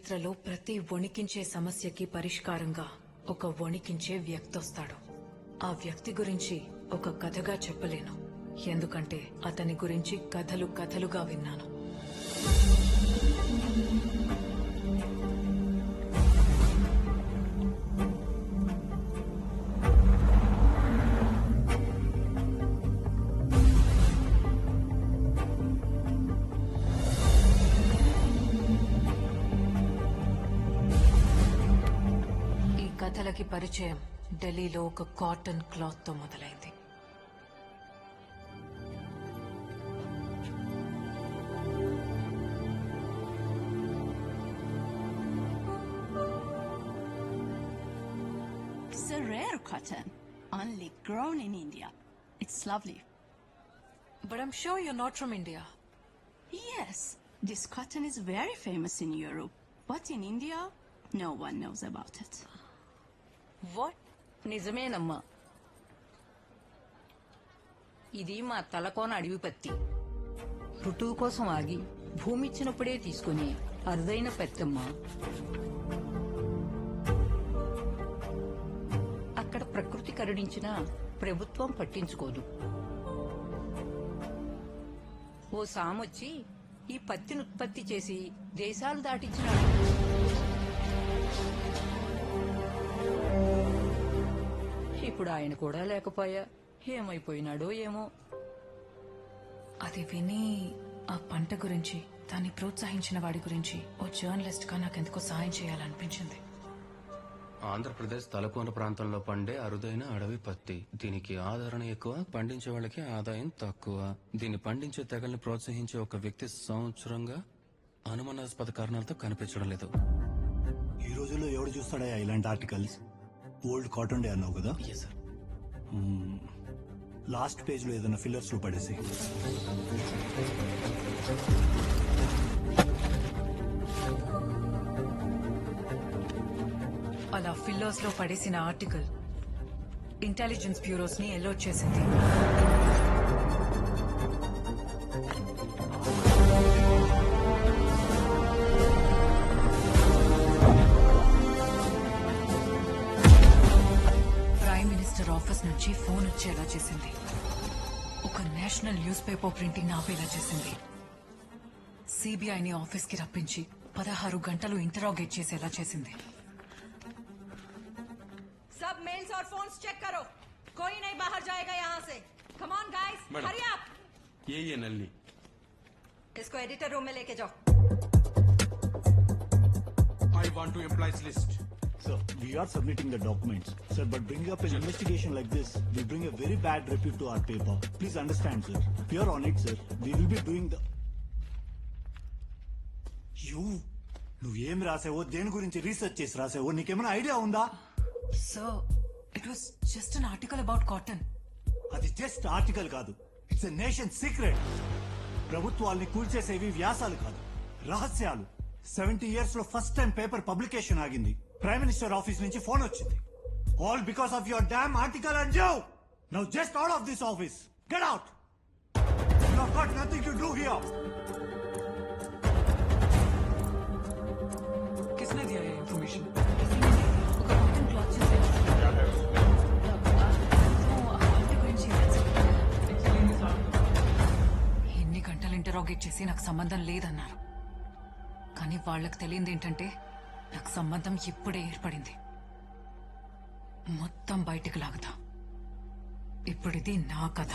చరిత్రలో ప్రతి వణికించే సమస్యకి పరిష్కారంగా ఒక వణికించే వ్యక్తొస్తాడు ఆ వ్యక్తి గురించి ఒక కథగా చెప్పలేను. ఎందుకంటే అతని గురించి కథలు కథలుగా విన్నాను. కథలకి పరిచయం ఢిల్లీలో ఒక కాటన్ క్లాత్ తో మొదలైంది It's a rare cotton, only grown in India. It's lovely. But I'm sure you not from India Yes, this cotton is very famous in Europe, but in India, no one knows about it. What? నిజమేనమ్మా. ఇది మా తలకోన అడవి పత్తి. ఋతువు కోసం ఆగి భూమి ఇచ్చినప్పుడే తీసుకుని అరుదైన పత్తమ్మ. అక్కడ ప్రకృతి కరుణించిన ప్రభుత్వం పట్టించుకోదు. ఓ సామొచ్చి ఈ పత్తిని ఉత్పత్తి చేసి దేశాలు దాటించినాడు. ఇప్పుడు ఆయన కూడా లేకపోయా? ఏమైపోయినాడో ఏమో? అది విని ఆ పంట గురించి దాన్ని ప్రోత్సహించిన వాడి గురించి ఓ జర్నలిస్ట్గా నాకెందుకో సాయం చేయాలనిపించింది. ఆంధ్రప్రదేశ్ తలకోన ప్రాంతంలో పండే అరుదైన అడవి పత్తి. దీనికి ఆదరణ ఎక్కువ పండించే వాళ్ళకి ఆదాయం తక్కువ. దీన్ని పండించే తెగల్ని ప్రోత్సహించే ఒక వ్యక్తి సంవత్సరంగా అనుమానాస్పద కారణాలతో కనిపించడం లేదు. ఈ రోజుల్లో ఎవడు చూస్తాడా ఇలాంటి ఆర్టికల్స్ ఓల్డ్ కాటన్ డే అన్నావు కదా? ఎస్ సార్ లాస్ట్ పేజ్లో ఏదైనా ఫిల్లర్స్లో పడేసి. అలా ఫిల్లర్స్లో పడేసిన ఆర్టికల్ ఇంటెలిజెన్స్ బ్యూరోస్ని ని చేసింది. ఆఫీస్ నుంచి ఫోన్ వచ్చేలా చేసింది ఒక నేషనల్ న్యూస్ పేపర్ ప్రింటింగ్ ఆపేలా చేసింది సిబిఐని ఆఫీస్ కి రప్పించి పదహారు గంటలు ఇంటరాగేట్ చేసేలా చేసింది सब मेल्स और फोन्स चेक करो कोई नहीं बाहर जाएगा यहाँ से come on guys madam. Hari आप ये ये नल्ली इसको एडिटर रूम में लेके जाओ I want to employees list. Sir, we are submitting the documents. Sir, but bringing up an investigation like this will bring a very bad repute to our paper. Please understand, sir. We are on it, sir. We will be doing the. You. నువ్వేం రాసావో దేని గురించి research చేసి రాసావో నీకేమైనా idea ఉందా so it was just an article about cotton అది just article కాదు it's a nation secret ప్రభుత్వాల్ని కూల్చేసేవి వ్యాసాలు కాదు రహస్యాలు సెవెంటీ ఇయర్స్లో ఫస్ట్ టైం పేపర్ పబ్లికేషన్ ఆగింది ప్రైమ్ మినిస్టర్ ఆఫీస్ నుంచి ఫోన్ వచ్చింది all because of your damn article and Joe now just out of this office get out you have got nothing to do here किसने दिया ये information ఒక cotton cloth ఎన్ని గంటలు interrogate చేసి నాకు సంబంధం లేదన్నారు కానీ వాళ్ళకి తెలియంది ఏంటంటే నాకు సంబంధం ఇప్పుడే ఏర్పడింది. మొత్తం బయటికి లాగుతా. ఇప్పుడిది నా కథ.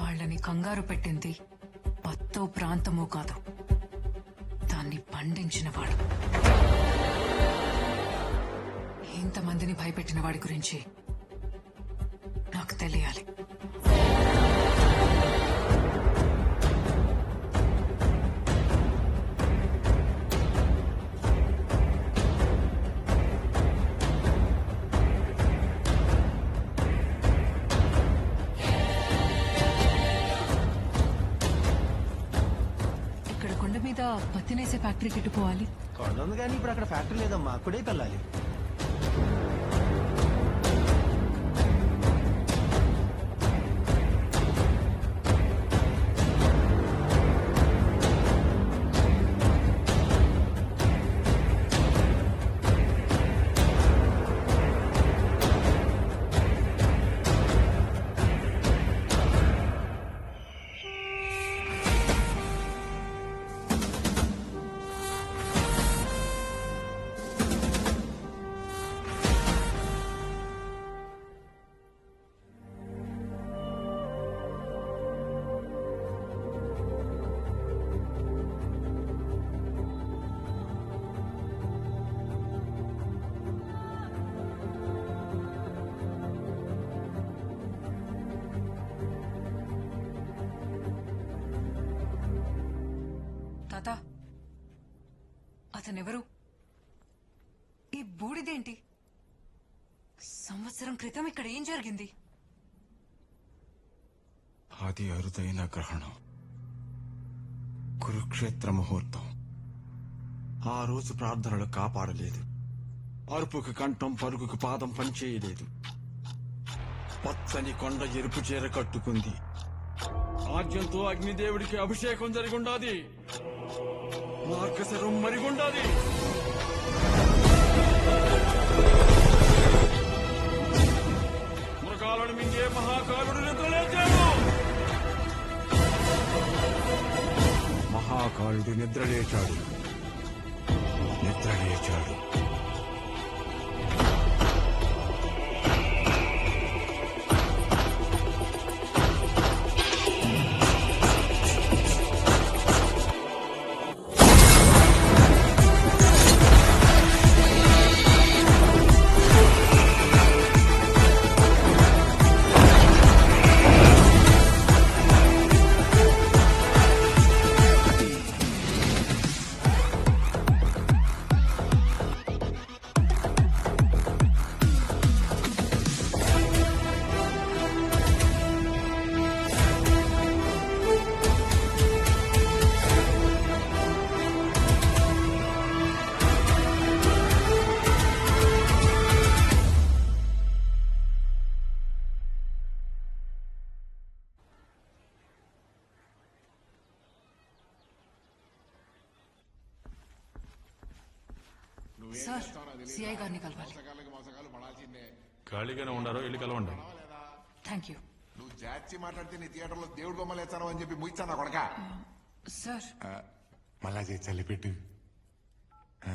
వాళ్ళని కంగారు పెట్టింది పత్తో ప్రాంతమో కాదు. దాన్ని పండించిన వాడు. ఇంతమందిని భయపెట్టిన వాడి గురించి నాకు తెలియాలి. ఫ్యాక్టరీకి ఎట్టుకోవాలి కొండ ఉంది కానీ ఇప్పుడు అక్కడ ఫ్యాక్టరీ లేదమ్మా. అక్కడే వెళ్ళాలి అతనెవరు ఈ బూడిదేంటి? సంవత్సరం క్రితం ఇక్కడ ఏం జరిగింది? అది అరుదైన గ్రహణం. కురుక్షేత్ర ముహూర్తం. ఆ రోజు ప్రార్థనలు కాపాడలేదు. అరుపుకు కంఠం పరుగుకు పాదం పనిచేయలేదు. పచ్చని కొండ ఎరుపు చీర కట్టుకుంది. ఆద్యంతో అగ్నిదేవుడికి అభిషేకం జరిగుండాది మార్గశరం మరిగుండాలి. మృగాలను మింగే మహాకాలుడు నిద్రలేచాడు. మహాకాలుడు నిద్రలేచాడు. నిద్రలేచాడు. సిఐ గారిని కలవాలి. ఖాళీగానే ఉండారో వెళ్ళి కలవండి. థ్యాంక్ యూ నువ్వు జాచి మాట్లాడితే నీ థియేటర్లో దేవుడు బొమ్మలు వేస్తాను అని చెప్పి ముయిస్తాను కొడక? సార్ మళ్ళా చేసి చల్లిపెట్టు ఆ.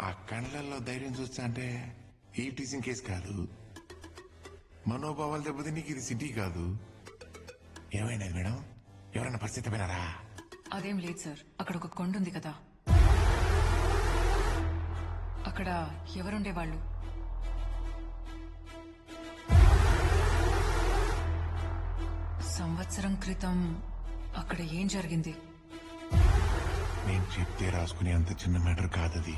ఆ కళ్ళల్లో ధైర్యం చూస్తా అంటే ఈ టీచింగ్ కేసు కాదు. మనోభావాలు దెబ్బతి నీకు ఇది సిటీ కాదు. ఏమైనది మేడం? ఎవరైనా పరిస్థితి పోయినారా అదేం లేదు సార్ అక్కడ ఒక కొండ ఉంది కదా. అక్కడ ఎవరుండేవాళ్ళు? సంవత్సరం క్రితం అక్కడ ఏం జరిగింది? నేను చెప్తే రాసుకునే అంత చిన్న మ్యాటర్ కాదది.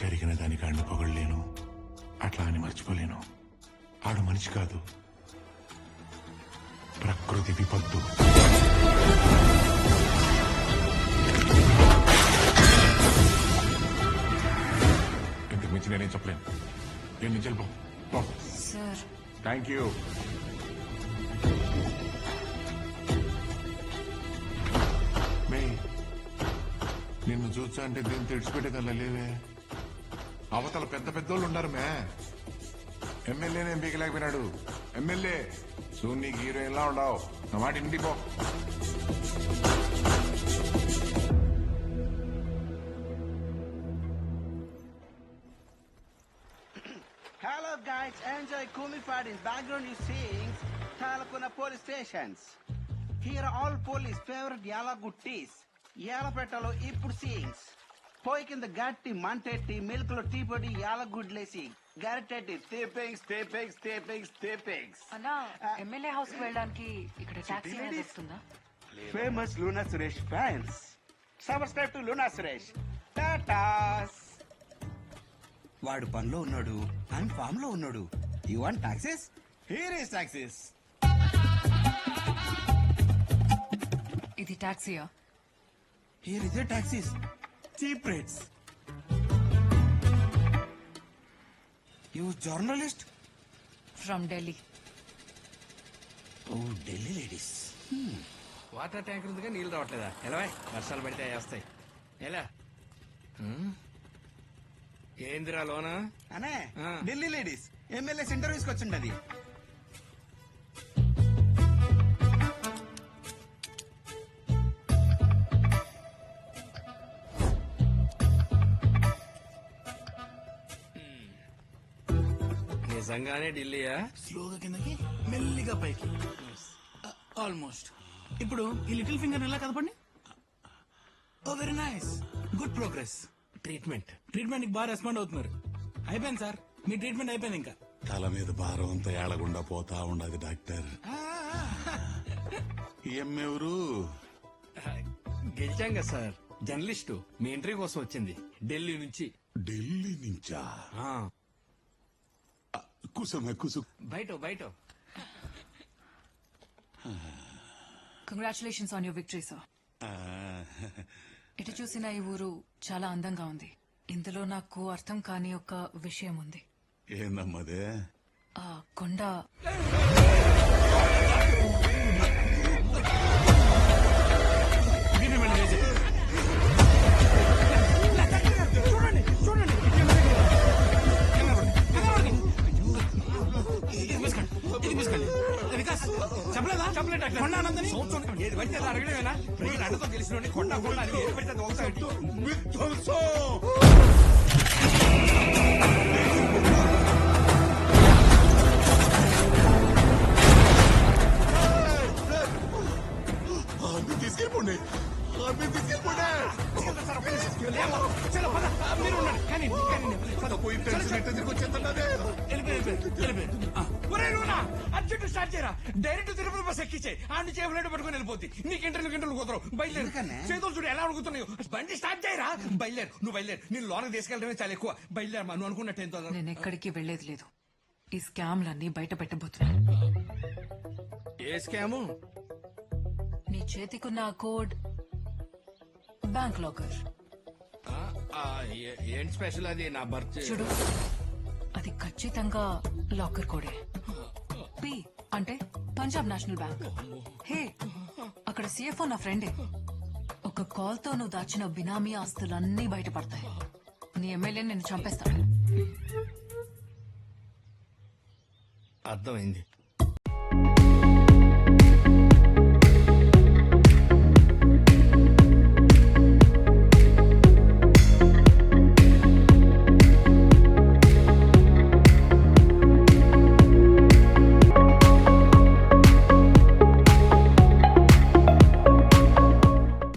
జరిగిన దానికి అండుకోగలేను పొగడలేను. అట్లా అని మర్చిపోలేను. ఆడు మనిషి కాదు. ప్రకృతి విపత్తు. నేను నుంచి వెళ్ళిపో సార్. థ్యాంక్ యూ మే నిన్ను చూచా అంటే దీన్ని తెడిచిపెట్టేదల్లా లేవే అవతల పెద్ద పెద్దోళ్ళు ఉన్నారు మే. ఎమ్మెల్యేనే పీకలేకపోయినాడు. ఎమ్మెల్యే సూన్ని హీరోయిన్ లా ఉండవు. నా మాట ఇంటికి పో. Kumi Fadi's background you seeing Talakuna police stations. Here are all police favorite Yala Guttis. యాలపేటలో ఇప్పుడు సీయింగ్స్ పోయి కింద గట్టి మంటెట్టి మిల్క్లో టీ పొడి యాల గుడ్లేసి గరిటెట్టి స్టేపింగ్స్ స్టేపింగ్స్ స్టేపింగ్స్ స్టేపింగ్స్ అన్నా ఎమ్మెల్యే హౌస్ వెళ్ళడానికి ఇక్కడ టాక్సీ వస్తుందా? Famous Luna Suresh fans subscribe to Luna Suresh Tatas వాడు పనిలో ఉన్నాడు అండ్ ఫామ్లో ఉన్నాడు. You want taxes here is taxes ఇది టాక్సీయా? Here is taxis cheap rates you journalist from Delhi oh Delhi ladies water tank ఉందిగా నీళ్ళు రావట్లేదా? ఎలా వర్షాలు పడితే వస్తాయి. ఎలా? హ్మ్? ఏందిరా లోనా అనే. ఢిల్లీ లేడీస్ ఎమ్మెల్యేస్ ఇంటర్వ్యూస్కి వచ్చిండది నిజంగానే ఢిల్లీయా? స్లోగా కిందకి మెల్లిగా పైకి. ఆల్మోస్ట్ ఇప్పుడు ఈ లిటిల్ ఫింగర్ ఎలా కదపండి? ఓ very nice good progress treatment. Treatment బాగా రెస్పాండ్ అవుతున్నారు. అయిపోయింది సార్. మీ ట్రీట్మెంట్ అయిపోయింది ఇంకా. తల మీద భారం అంతా ఏడగుండా పోతా ఉండదు డాక్టర్. ఎవరు? గెలిచాం కదా సార్. జర్నలిస్టు. మీ ఎంట్రీ కోసం వచ్చింది. ఢిల్లీ నుంచి. ఢిల్లీ నుంచా? ఆ, కుసమే కుసు. బయట బయట. Congratulations on your victory sir ఎటు చూసిన ఈ ఊరు చాలా అందంగా ఉంది. ఇందులో నాకు అర్థం కాని ఒక విషయం ఉంది. ఏందమ్మదే ఆ కొండ. చెప్పలేదా కొండ ఏది పడితే అది అడగడమేనా తెలిసిన కొండ కొండ అని ఏది పడితే అది ఒకసారి పద. పోయి తెలిసి నెట్ట తిరిగి? అర్జెంట్ స్టార్ట్ చేయరా. డైరెక్ట్ తిరుపతి బస్ ఎక్కించే ఆ నుంచి ఫ్లైట్ పట్టుకుని వెళ్ళిపోద్ది. నీకు ఇంటర్వ్యూ గంటలు కుదరవు. బయలుదేరు. చేతులు చూడు ఎలా అడుగుతున్నాయో బండి స్టార్ట్ చేయరా. బయలుదేరు. నువ్వు బయలుదేరు. నేను లోనకి తీసుకెళ్ళడమే చాలా ఎక్కువ. బయలుదేరు నువ్వు అనుకున్నట్టు ఏం తొందర నేను ఎక్కడికి వెళ్ళేది లేదు. ఈ స్కామ్లన్నీ బయట పెట్టబోతున్నా ఏ స్కాము? నీ చేతికున్న కోడ్ బ్యాంక్ లాకర్. ఏంటి స్పెషల్ అది? నా బర్త్ చూడు అది ఖచ్చితంగా లాకర్ కోడే. పి అంటే పంజాబ్ నేషనల్ బ్యాంక్ హే అక్కడ సిఎఫ్ఓ నా ఫ్రెండే ఒక కాల్తో నువ్వు దాచిన బినామీ ఆస్తులన్నీ బయటపడతాయి. నీ ఎమ్మెల్యే నిన్ను చంపేస్తాడు. అర్థమైంది.